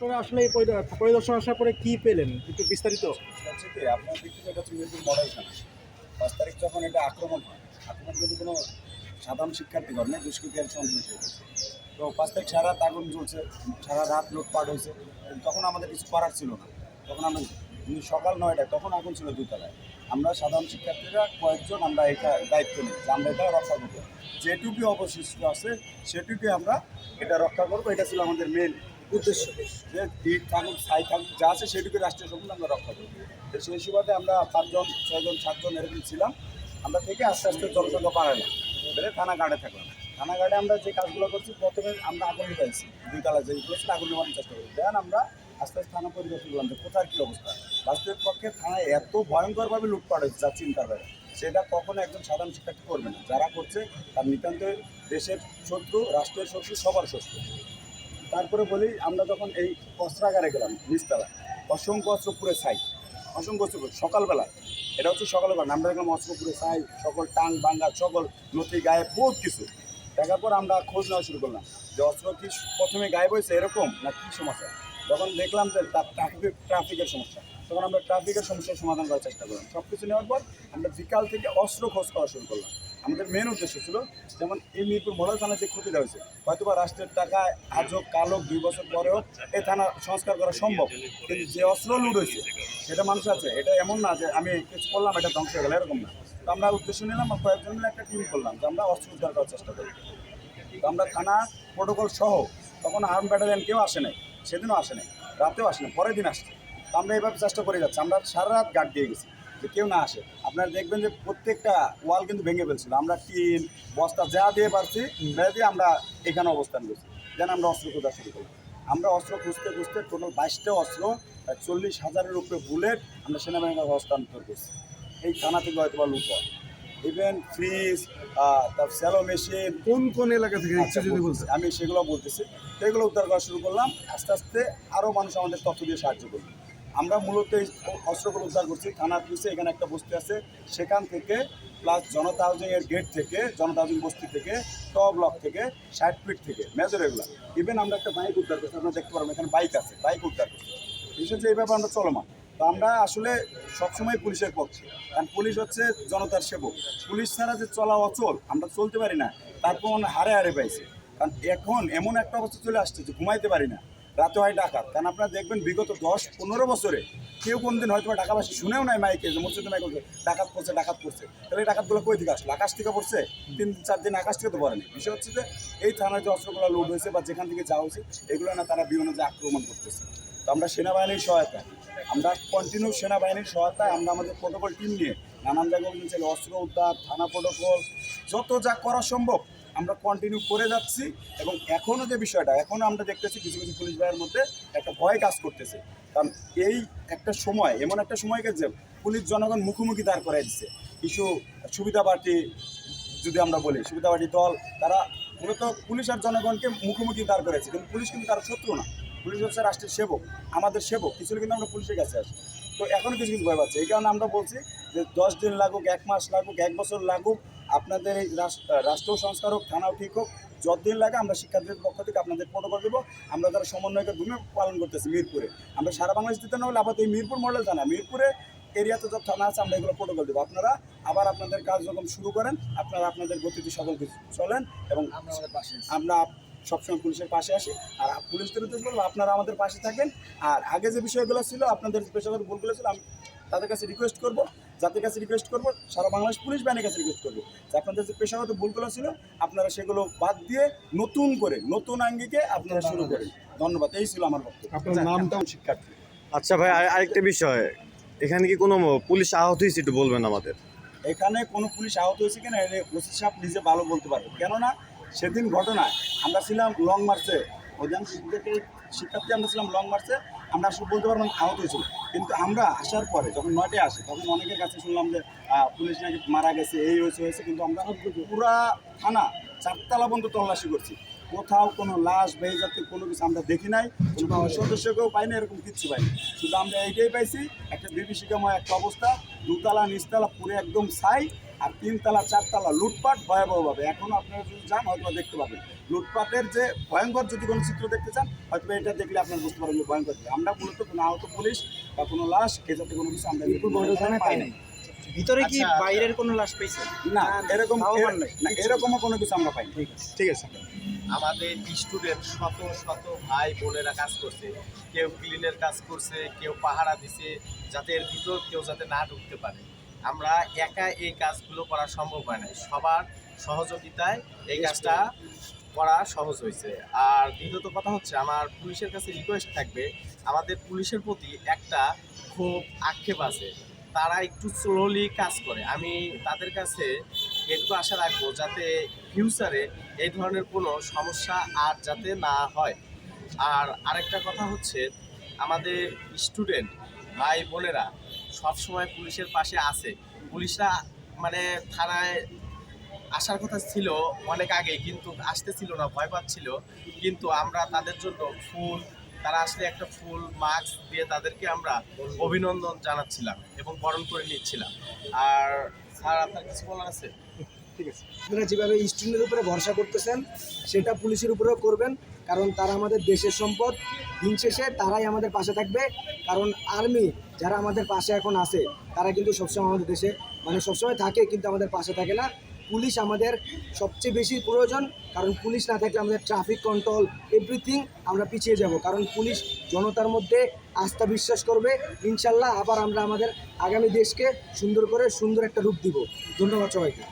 আপনারা আসলে এই পরিদ- পরিদর্শন আসার পরে কি পেলেন? একটু বিস্তারিত। আপনার দেখতে এটা হচ্ছে মিরপুর মডেল থানা পাঁচ তারিখ যখন এটা আক্রমণ হয়, আক্রমণ কিন্তু কোনো সাধারণ শিক্ষার্থী ঘর নেই, দুষ্কৃতি এক সন্ত্রাসী হয়েছে তো পাঁচ তারিখ সারা রাত আগুন জ্বলছে, সারা রাত লুটপাট হয়েছে। তখন আমাদের কিছু করার ছিল না। তখন আমরা কিন্তু সকাল নয়টায়, তখন আগুন ছিল দুতলায় আমরা সাধারণ শিক্ষার্থীরা কয়েকজন আমরা এটা দায়িত্ব নিই যে আমরা এটা রক্ষা করব। যেটুকু অবশিষ্ট আছে সেটুকু আমরা এটা রক্ষা করব। এটা ছিল আমাদের মেন উদ্দেশ্য। যে ইট থাকুক ছাই থাকুক, যা আছে সেটুকু রাষ্ট্রীয় সম্পদ আমরা রক্ষা করব। তো সেই সুবাদে আমরা পাঁচজন, ছয়জন, সাতজন এরকম ছিলাম। আমরা থেকে আস্তে আস্তে জনসংখ্যা বাড়ালাম। এবারে থানা গার্ডে থাকলাম। থানা গার্ডে আমরা যে কাজগুলো করছি, প্রথমে আমরা আগুন নিভাইছি। দুই তালা যেগুলো ছিল আগুন নেওয়ার চেষ্টা করি। দেন আমরা আস্তে আস্তে থানা পরিদর্শন করলাম যে কোথায় কী অবস্থা। বাস্তবের পক্ষে থানায় এত ভয়ঙ্করভাবে লুটপাট হয়েছে, যা চিন্তার বাইরে সেটা কখনো একজন সাধারণ শিক্ষার্থী করবে না। যারা করছে, তার নিতান্ত দেশের শত্রু, রাষ্ট্রের শত্রু, সবার শত্রু। তারপরে বলি, আমরা যখন এই অস্ত্রাগারে গেলাম নিচতলা অসংখ্য অস্ত্রপুরে সাই অসংখ্য অস্ত্রপুর সকালবেলা। এটা হচ্ছে সকালবেলা আমরা দেখলাম অস্ত্রপুরে সাই সকল টাং বাঙ্গা সকল নথি গায়ে বহুত কিছু। দেখার পর আমরা খোঁজ নেওয়া শুরু করলাম যে অস্ত্র কি প্রথমে গায়েব হয়েছে এরকম না কী সমস্যা? যখন দেখলাম যে তার ট্রাফিক ট্রাফিকের সমস্যা। তখন আমরা ট্রাফিকের সমস্যার সমাধান করার চেষ্টা করলাম। সব কিছু নেওয়ার পর আমরা বিকাল থেকে অস্ত্র খোঁজ করা শুরু করলাম। আমাদের মেন উদ্দেশ্য ছিল যেমন এই মিরপুর মডেল থানায় যে ক্ষতিটা হয়েছে, হয়তোবা রাষ্ট্রের টাকায় আজ হোক কাল হোক দুই বছর পরেও এই থানা সংস্কার করা সম্ভব। কিন্তু যে অস্ত্র লুট হয়েছে, সেটা মানুষ আছে, এটা এমন না যে আমি কিছু করলাম, এটা ধ্বংস হয়ে গেল, এরকম না। তো আমরা উদ্দেশ্য নিলাম কয়েকজন মিলে একটা টিম করলাম যে আমরা অস্ত্র উদ্ধার করার চেষ্টা করি। তো আমরা থানা প্রোটোকল সহ তখন আর্ম ব্যাটালিয়ান কেউ আসে নাই, সেদিনও আসে নাই, রাতেও আসে নাই, পরের দিন আসছে। তো আমরা এইভাবে চেষ্টা করে যাচ্ছি। আমরা সারা রাত গার্ড দিয়ে গেছি যে কেউ না আসে। আপনারা দেখবেন যে প্রত্যেকটা ওয়াল কিন্তু ভেঙে ফেলছিল। আমরা টিন বস্তা যা দিয়ে পারছি যা দিয়ে আমরা এখানে অবস্থান করছি। যেন আমরা অস্ত্র খোঁজা শুরু করলাম। আমরা অস্ত্র খুঁজতে খুঁজতে টোটাল বাইশটা অস্ত্র চল্লিশ হাজারের উপরে বুলেট আমরা সেনাবাহিনীর হস্তান্তর করছি। এই থানা থেকে হয়তো বা লুট ইভেন ফ্রিজ তারপর স্যালো মেশিন কোন কোন এলাকা থেকে আচ্ছা, যদি। আমি সেগুলো বলতেছি। তো এগুলো উদ্ধার করা শুরু করলাম। আস্তে আস্তে আরও মানুষ আমাদের তথ্য দিয়ে সাহায্য করবে। আমরা মূলত এই অস্ত্রগুলো উদ্ধার করছি। থানার পিছিয়ে এখানে একটা বস্তি আছে। সেখান থেকে প্লাস জনতা হাউজিং এর গেট থেকে, জনতা হাউজিং বস্তি থেকে ট ব্লক থেকে, ষাট ফিট থেকে মেজর এগুলো। ইভেন আমরা একটা বাইক উদ্ধার করছি, আপনারা দেখতে পারবেন এখানে বাইক আছে বাইক উদ্ধার করছি। বিশেষ যে এইভাবে আমরা চলমান। তো আমরা আসলে সবসময় পুলিশের পক্ষে। কারণ পুলিশ হচ্ছে জনতার সেবক। পুলিশ ছাড়া যে চলা অচল, আমরা চলতে পারি না। তারপর হারে হারে পাইছি। কারণ এখন এমন একটা অবস্থা চলে আসছে যে ঘুমাইতে পারি না। রাতে হয় ডাকাত। কারণ আপনারা দেখবেন বিগত দশ পনেরো বছরে কেউ কোনদিন হয়তো বা ঢাকাবাসী শুনেও নাই মাইকে যে মসজিদ মাইক ডাকাত করছে ডাকাত করছে তাহলে ডাকাতগুলো কই থেকে আসলো? আকাশ থেকে পড়ছে? তিন, চার দিন আকাশ থেকে তো পড়েনি বিষয় হচ্ছে যে এই থানার যে অস্ত্রগুলো লোড হয়েছে বা যেখান থেকে যাওয়া হয়েছে, এগুলো না তারা বিভিন্ন যে আক্রমণ করতেছে। তো আমরা সেনাবাহিনীর সহায়তা আমরা কন্টিনিউ সেনাবাহিনীর সহায়তায় আমরা আমাদের প্রোটোকল টিম নিয়ে নানান জায়গায় অস্ত্র উদ্ধার, থানা প্রোটোকল যত যা করা সম্ভব আমরা কন্টিনিউ করে যাচ্ছি এবং এখনও যে বিষয়টা এখনও আমরা দেখতেছি কিছু কিছু পুলিশ ভাইয়ের মধ্যে একটা ভয় কাজ করতেছে। কারণ এই একটা সময়, এমন একটা সময় গেছে পুলিশ জনগণ মুখোমুখি দাঁড় করাই দিচ্ছে কিছু সুবিধা পার্টি যদি আমরা বলি, সুবিধা পার্টি দল, তারা মূলত পুলিশ আর জনগণকে মুখোমুখি দাঁড় করেছে। কিন্তু পুলিশ কিন্তু তারা শত্রু না। পুলিশ হচ্ছে রাষ্ট্রের সেবক, আমাদের সেবক। কিছু কিন্তু আমরা পুলিশের কাছে আসি। তো এখনও কিছু কিছু ভয় পাচ্ছে। এই কারণে আমরা বলছি যে দশ দিন লাগুক এক মাস লাগুক এক বছর লাগুক আপনাদের এই রাষ্ট্র সংস্কার হোক থানাও ঠিক হোক যতদিন লাগে আমরা শিক্ষার্থীদের পক্ষ থেকে আপনাদের প্রোটোকল দেবো। আমরা তারা সমন্বয়কের ভূমিকা পালন করতেছি মিরপুরে। আমরা সারা বাংলাদেশ দিতে না হলে আপাতত এই মিরপুর মডেল থানা মিরপুরে এরিয়াতে যত থানা আছে আমরা এগুলো প্রোটোকল দেবো। আপনারা আবার আপনাদের কাজ যখন শুরু করেন আপনারা আপনাদের গতিতে সকল কিছু চলেন এবং আমরা সবসময় পুলিশের পাশে আসি আর পুলিশদের উদ্দেশ্য বলব আপনারা আমাদের পাশে থাকেন। আর আগে যে বিষয়গুলো ছিল আপনাদের পেশাগত ভুলগুলো ছিল আমি তাদের কাছে রিকোয়েস্ট করব যাদের কাছে রিকোয়েস্ট করব সারা বাংলাদেশ পুলিশ বাহিনীর কাছে রিকোয়েস্ট করব। যে আপনাদের যে পেশাগত ভুলগুলো ছিল আপনারা সেগুলো বাদ দিয়ে নতুন করে নতুন আঙ্গিকে আপনারা শুরু করেন। ধন্যবাদ এই ছিল আমার বক্তব্য। আপনার নামটা? শিক্ষার্থী? আচ্ছা ভাই আর- আরেকটা বিষয় এখানে কি কোনো পুলিশ আহত হয়েছে একটু বলবেন আমাদের? এখানে কোনো পুলিশ আহত হয়েছে কিনা ওসি সাহেব নিজে ভালো বলতে পারবে। কেননা সেদিন ঘটনায় আমরা ছিলাম লং মার্চে অধিকাংশ শিক্ষার্থী আমরা ছিলাম লং মার্চে আমরা আসলে বলতে পারব আহত হয়েছিল কিন্তু আমরা আসার পরে যখন নয়টায় আসে, তখন অনেকের কাছে শুনলাম যে পুলিশ নাকি মারা গেছে, এই হয়েছে হয়েছে, কিন্তু আমরা পুরা থানা চারতলা পর্যন্ত তল্লাশি করছি। কোথাও কোনো লাশ, বেজাতি, কোনো কিছু আমরা দেখি নাই কোনো সদস্যকেও পাইনি এরকম কিচ্ছু পাইনি শুধু আমরা এইটাই পাইছি, একটা বিভীষিকাময় একটা অবস্থা, দুতলা, নিচতলা পুরো একদম ছাই আর তিনতলা চারতলা লুটপাট ভয়াবহভাবে। এখন আপনারা যদি যান হয়তো দেখতে পাবেন। লুটপাটের যে ভয়ঙ্কর যদি কোনো চিত্র দেখতে চান হয়তো এটা দেখলে আপনারা বুঝতে পারবেন যে ভয়ঙ্কর আমরা মূলত কোনো আহত পুলিশ বা কোনো লাশ এ জাতীয় কোনো কিছু আমরা পাই নাই। ভিতরে কি আচ্ছা, বাইরের কোনো লাশ পেয়েছে? না এরকম না এরকমও কোনো কিছু আমরা পাইনি ঠিক আছে। ঠিক আছে। আমাদের স্টুডেন্ট শত শত ভাই বোনেরা কাজ করছে। কেউ ক্লিনের কাজ করছে কেউ পাহারা দিছে যাতে এর ভিতর কেউ যাতে না ঢুকতে পারে। আমরা একা এই কাজগুলো করা সম্ভব হয় না সবার সহযোগিতায় এই কাজটা করা সহজ হয়েছে। আর দ্বিতীয়ত কথা হচ্ছে আমার পুলিশের কাছে রিকোয়েস্ট থাকবে আমাদের পুলিশের প্রতি একটা খুব আক্ষেপ আছে। তারা একটু স্লোলি কাজ করে। আমি তাদের কাছে এটুকু আশা রাখব যাতে ফিউচারে এই ধরনের কোনো সমস্যা আর যাতে না হয়। আর আরেকটা কথা হচ্ছে আমাদের স্টুডেন্ট ভাই বোনেরা সবসময় পুলিশের পাশে আছে। পুলিশরা মানে থানায় আসার কথা ছিল অনেক আগে, কিন্তু আসতেছিল না, ভয় পাচ্ছিল। কিন্তু আমরা তাদের জন্য ফুল, তারা আসলে একটা ফুল, মাস্ক দিয়ে তাদেরকে আমরা অভিনন্দন জানাচ্ছিলাম এবং বরণ করে নিচ্ছিলাম। আর স্যার, আপনার কিছু বলার আছে? ঠিক আছে। আপনারা যেভাবে স্টুডেন্টের উপরে ভরসা করতেছেন, সেটা পুলিশের উপরেও করবেন। কারণ তারা আমাদের দেশের সম্পদ, দিন শেষে তারাই আমাদের পাশে থাকবে। কারণ আর্মি যারা আমাদের পাশে এখন আছে, তারা কিন্তু সবসময় আমাদের দেশে মানে সবসময় থাকে কিন্তু আমাদের পাশে থাকে না। পুলিশ আমাদের সবচেয়ে বেশি প্রয়োজন, কারণ পুলিশ না থাকলে আমাদের ট্রাফিক কন্ট্রোল এভরিথিং আমরা পিছিয়ে যাব। কারণ পুলিশ জনতার মধ্যে আস্থা বিশ্বাস করবে। ইনশাল্লাহ আবার আমরা আমাদের আগামী দেশকে সুন্দর করে সুন্দর একটা রূপ দিব। ধন্যবাদ সবাইকে।